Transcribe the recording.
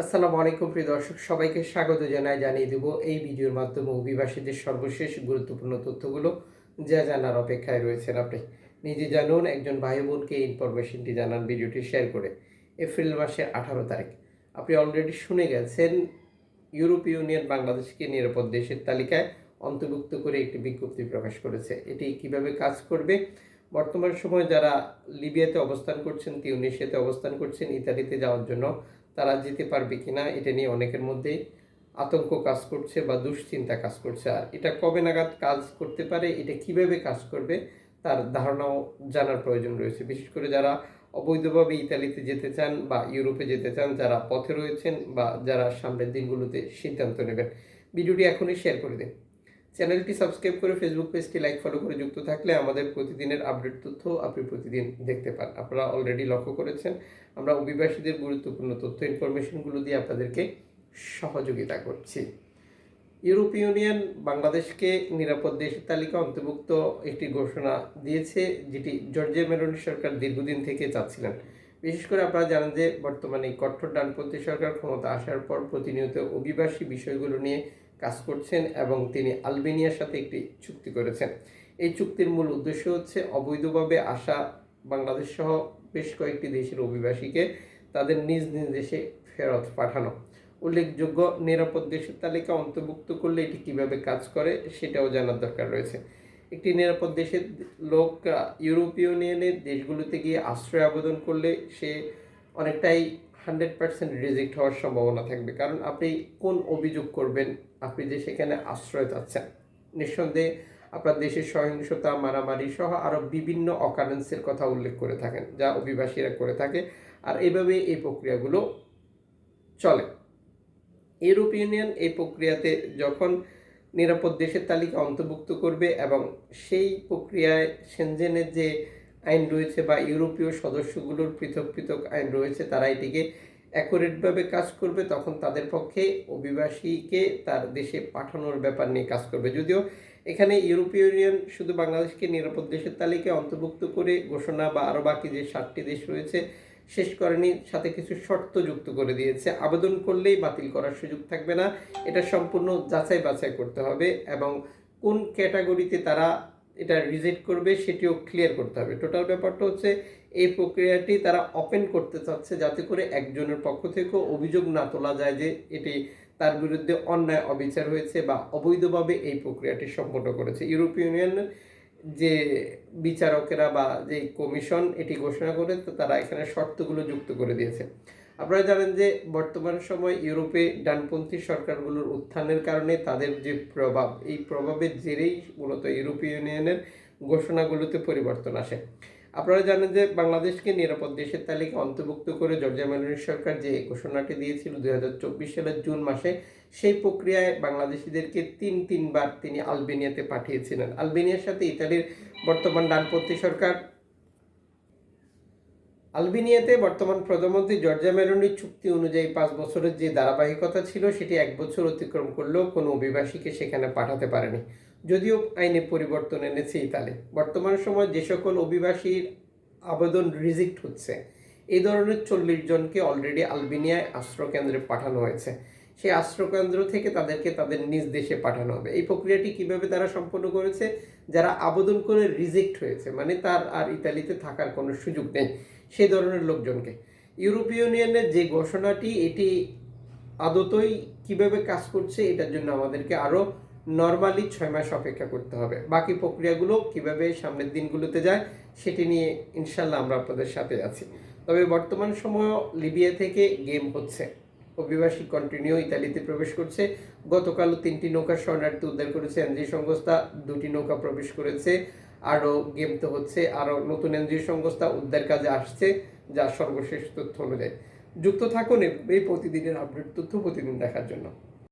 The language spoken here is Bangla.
আসসালামু আলাইকুম, প্রিয় দর্শক। সবাইকে স্বাগত জানাই, জানিয়ে দেব এই ভিডিওর মাধ্যমে অভিবাসীদের সর্বশেষ গুরুত্বপূর্ণ তথ্যগুলো। যা জানার অপেক্ষায় রয়েছেন আপনি। নিজে জানুন, একজন ভাই বোনকে ইনফরমেশনটি জানান ভিডিওটি শেয়ার করে। এপ্রিল মাসের আঠারো তারিখ। আপনি অলরেডি শুনে গেছেন ইউরোপীয় ইউনিয়ন বাংলাদেশকে নিরাপদ দেশের তালিকায় অন্তর্ভুক্ত করে একটি বিজ্ঞপ্তি প্রকাশ করেছে। এটি কীভাবে কাজ করবে? বর্তমান সময়ে যারা লিবিয়াতে অবস্থান করছেন, তিউনিশিয়াতে অবস্থান করছেন, ইতালিতে যাওয়ার জন্য তারা যেতে পারবে কিনা, এটা নিয়ে অনেকের মধ্যেই আতঙ্ক কাজ করছে বা দুশ্চিন্তা কাজ করছে। আর এটা কবে নাগাদ কাজ করতে পারে, এটা কীভাবে কাজ করবে, তার ধারণাও জানার প্রয়োজন রয়েছে। বিশেষ করে যারা অবৈধভাবে ইতালিতে যেতে চান বা ইউরোপে যেতে চান, যারা পথে রয়েছেন বা যারা সামনের দিনগুলোতে সিদ্ধান্ত নেবেন। ভিডিওটি এখনই শেয়ার করে দিন। চ্যানেলটি সাবস্ক্রাইব করে ফেসবুক পেজটি লাইক ফলো করে যুক্ত থাকলে আমাদের প্রতিদিনের আপডেট তথ্য আপনি প্রতিদিন দেখতে পান। আপনারা অলরেডি লক্ষ্য করেছেন, আমরা অভিবাসীদের গুরুত্বপূর্ণ তথ্য ইনফরমেশনগুলো দিয়ে আপনাদেরকে সহযোগিতা করছি। ইউরোপীয় ইউনিয়ন বাংলাদেশকে নিরাপদ দেশের তালিকা অন্তর্ভুক্ত একটি ঘোষণা দিয়েছে, যেটি জর্জিয়া মেরোনি সরকার দীর্ঘদিন থেকে চাচ্ছিলেন। বিশেষ করে আপনারা জানেন যে বর্তমানে কঠোর ডানপন্থী সরকার ক্ষমতা আসার পর প্রতিনিয়ত অভিবাসী বিষয়গুলো নিয়ে কাজ করছেন এবং তিনি আলবেনিয়ার সাথে একটি চুক্তি করেছেন। এই চুক্তির মূল উদ্দেশ্য হচ্ছে অবৈধভাবে আসা বাংলাদেশ সহ বেশ কয়েকটি দেশের অভিবাসীকে তাদের নিজ নিজ দেশে ফেরত পাঠানো। উল্লেখযোগ্য নিরাপদ দেশের তালিকা অন্তর্ভুক্ত করলে এটি কীভাবে কাজ করে সেটাও জানার দরকার রয়েছে। একটি নিরাপদ দেশের লোক ইউরোপীয় ইউনিয়নের দেশগুলোতে গিয়ে আশ্রয় আবেদন করলে সে অনেকটাই হান্ড্রেড পার্সেন্ট রিজেক্ট হওয়ার সম্ভাবনা থাকবে। কারণ আপনি কোন অভিযোগ করবেন? আপনি যে সেখানে আশ্রয় চাচ্ছেন নিঃসন্দেহে আপনার দেশের সহিংসতা, মারামারি সহ আরও বিভিন্ন অকারেন্সের কথা উল্লেখ করে থাকেন, যা অভিবাসীরা করে থাকে। আর এইভাবে এই প্রক্রিয়াগুলো চলে। ইউরোপ ইউনিয়ন এই প্রক্রিয়াতে যখন নিরাপদ দেশের তালিকা অন্তর্ভুক্ত করবে এবং সেই প্রক্রিয়ায় সেনজেনের যে আইন রয়েছে বা ইউরোপীয় সদস্যগুলোর পৃথক পৃথক আইন রয়েছে, তারা এটিকে অ্যাকুরেটভাবে কাজ করবে, তখন তাদের পক্ষে অভিবাসীকে তার দেশে পাঠানোর ব্যাপার নিয়ে কাজ করবে। যদিও এখানে ইউরোপীয় ইউনিয়ন শুধু বাংলাদেশকে নিরাপদ দেশের তালিকায় অন্তর্ভুক্ত করে ঘোষণা বা আরও বাকি যে সাতটি দেশ রয়েছে, শেষ করেনি, সাথে কিছু শর্ত যুক্ত করে দিয়েছে। আবেদন করলেই বাতিল করার সুযোগ থাকবে না, এটা সম্পূর্ণ যাচাই বাছাই করতে হবে এবং কোন ক্যাটাগরিতে তারা এটা রিজেক্ট করবে, সেটিও ক্লিয়ার করতে হবে। টোটাল ব্যাপারটা হচ্ছে, এই প্রক্রিয়াটি তারা ওপেন করতে চাচ্ছে যাতে করে একজনের পক্ষ থেকেও অভিযোগ না তোলা যায় যে এটি তার বিরুদ্ধে অন্যায়, অবিচার হয়েছে বা অবৈধভাবে এই প্রক্রিয়াটি সম্পন্ন করেছে। ইউরোপীয় ইউনিয়নের যে বিচারকেরা বা যে কমিশন এটি ঘোষণা করে তারা এখানে শর্তগুলো যুক্ত করে দিয়েছে। আপনারা জানেন যে বর্তমান সময় ইউরোপে ডানপন্থী সরকারগুলোর উত্থানের কারণে তাদের যে প্রভাব, এই প্রভাবের জেরেই মূলত ইউরোপীয় ইউনিয়নের ঘোষণাগুলোতে পরিবর্তন আসে। আপনারা জানেন যে বাংলাদেশকে নিরাপদ দেশের তালিকা অন্তর্ভুক্ত করে জর্জিয়া মেলোনি সরকার যে ঘোষণাটি দিয়েছিল দু হাজার চব্বিশ সালের জুন মাসে, সেই প্রক্রিয়ায় বাংলাদেশিদেরকে তিন তিনবার তিনি আলবেনিয়াতে পাঠিয়েছিলেন। আলবেনিয়ার সাথে ইতালির বর্তমান ডানপন্থী সরকার আলবেনিয়াতে বর্তমান প্রধানমন্ত্রী জর্জিয়া মেলোনির চুক্তি অনুযায়ী পাঁচ বছরের যে ধারাবাহিকতা ছিল, সেটি এক বছর অতিক্রম করলেও কোনো অভিবাসীকে সেখানে পাঠাতে পারেনি। যদিও আইনে পরিবর্তন এনেছে ইতালি। বর্তমান সময় যে সকল অভিবাসীর আবেদন রিজেক্ট হচ্ছে এই ধরনের চল্লিশ জনকে অলরেডি আলবেনিয়ায় আশ্রয়কেন্দ্রে পাঠানো হয়েছে। সেই আশ্রয়কেন্দ্র থেকে তাদেরকে তাদের নিজ দেশে পাঠানো হবে। এই প্রক্রিয়াটি কীভাবে তারা সম্পন্ন করেছে? যারা আবেদন করে রিজেক্ট হয়েছে মানে তার আর ইতালিতে থাকার কোনো সুযোগ নেই। সেই ধরনের লোকজনকে। ইউরোপীয় ইউনিয়নের যে ঘোষণাটি, এটি আদতই কীভাবে কাজ করছে, এটার জন্য আমাদেরকে আরও নর্মালি ছয় মাস অপেক্ষা করতে হবে। বাকি প্রক্রিয়াগুলো কীভাবে সামনের দিনগুলোতে যায়, সেটি নিয়ে ইনশাল্লাহ আমরা আপনাদের সাথে আছি। তবে বর্তমান সময় লিবিয়া থেকে গেম হচ্ছে। অভিবাসী কন্টিনিউ ইতালিতে প্রবেশ করছে। গতকালও তিনটি নৌকা শরণার্থী উদ্ধার করেছে। এনজিও সংস্থা দুটি নৌকা প্রবেশ করেছে। আরও গেম তো হচ্ছে, আরও নতুন এনজিও সংস্থা উদ্ধার কাজে আসছে যা সর্বশেষ তথ্য অনুযায়ী। যুক্ত থাকুন এই প্রতিদিনের আপডেট তথ্য প্রতিদিন দেখার জন্য।